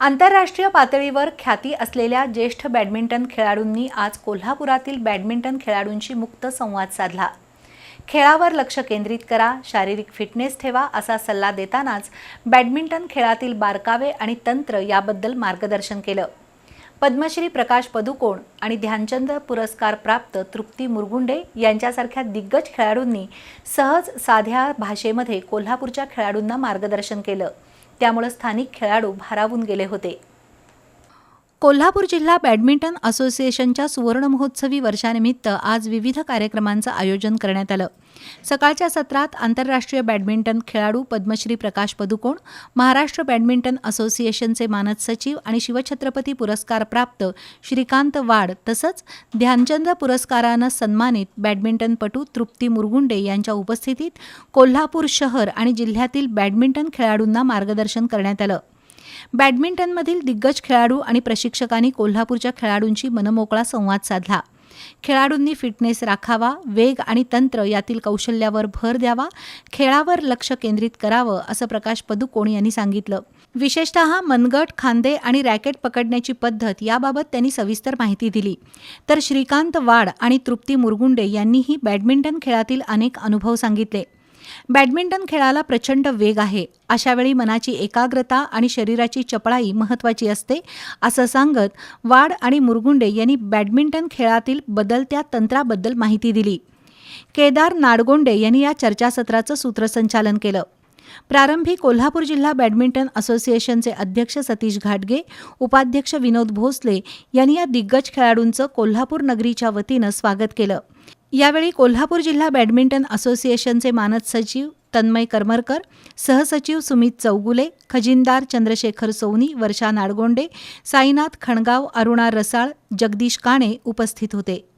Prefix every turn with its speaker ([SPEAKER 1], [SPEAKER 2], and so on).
[SPEAKER 1] आंतरराष्ट्रीय पातळीवर ख्याती असलेल्या ज्येष्ठ बॅडमिंटन खेळाडूंनी आज कोल्हापुरातील बॅडमिंटन खेळाडूंशी मुक्त संवाद साधला. खेळावर लक्ष केंद्रित करा शारीरिक फिटनेस ठेवा असा सल्ला देतानाच बॅडमिंटन खेळातील बारकावे आणि तंत्र याबद्दल मार्गदर्शन केलं. पद्मश्री प्रकाश पदुकोण आणि ध्यानचंद पुरस्कार प्राप्त तृप्ती मुरगुंडे यांच्यासारख्या दिग्गज खेळाडूंनी सहज साध्या भाषेमध्ये कोल्हापूरच्या खेळाडूंना मार्गदर्शन केलं. त्यामुळे स्थानिक खेळाडू भारावून गेले होते. कोल्हापूर जिल्हा बॅडमिंटन असोसिएशनच्या सुवर्णमहोत्सवी वर्षानिमित्त आज विविध कार्यक्रमांचं आयोजन करण्यात आलं. सकाळच्या सत्रात आंतरराष्ट्रीय बॅडमिंटन खेळाडू पद्मश्री प्रकाश पदुकोण महाराष्ट्र बॅडमिंटन असोसिएशनचे मानद सचिव आणि शिवछत्रपती पुरस्कार प्राप्त श्रीकांत वाड तसंच ध्यानचंद पुरस्कारानं सन्मानित बॅडमिंटनपटू तृप्ती मुरगुंडे यांच्या उपस्थितीत कोल्हापूर शहर आणि जिल्ह्यातील बॅडमिंटन खेळाडूंना मार्गदर्शन करण्यात आलं. बॅडमिंटनमधील दिग्गज खेळाडू आणि प्रशिक्षकांनी कोल्हापूरच्या खेळाडूंशी मनमोकळा संवाद साधला. खेळाडूंनी फिटनेस राखावा वेग आणि तंत्र यातील कौशल्यावर भर द्यावा खेळावर लक्ष केंद्रित करावं असं प्रकाश पदुकोण यांनी सांगितलं. विशेषतः मनगट खांदे आणि रॅकेट पकडण्याची पद्धत याबाबत त्यांनी सविस्तर माहिती दिली. तर श्रीकांत वाड आणि तृप्ती मुरगुंडे यांनीही बॅडमिंटन खेळातील अनेक अनुभव सांगितले. बॅडमिंटन खेळाला प्रचंड वेग आहे. अशावेळी मनाची एकाग्रता आणि शरीराची चपळाई महत्त्वाची असते. असं सांगत वाड आणि मुरगुंडे यांनी बॅडमिंटन खेळातील बदलत्या तंत्राबद्दल माहिती दिली. केदार नाडगोंडे यांनी या चर्चासत्राचं सूत्रसंचालन केलं. प्रारंभी कोल्हापूर जिल्हा बॅडमिंटन असोसिएशनचे अध्यक्ष सतीश घाटगे उपाध्यक्ष विनोद भोसले यांनी या दिग्गज खेळाडूंचं कोल्हापूर नगरीच्या वतीनं स्वागत केलं. यावेळी कोल्हापूर जिल्हा बॅडमिंटन असोसिएशनचे मानद सचिव तन्मय करमरकर सहसचिव सुमित चौगुले खजिनदार चंद्रशेखर सोनी वर्षा नाडगोंडे साईनाथ खणगाव अरुणा रसाळ जगदीश काणे उपस्थित होते.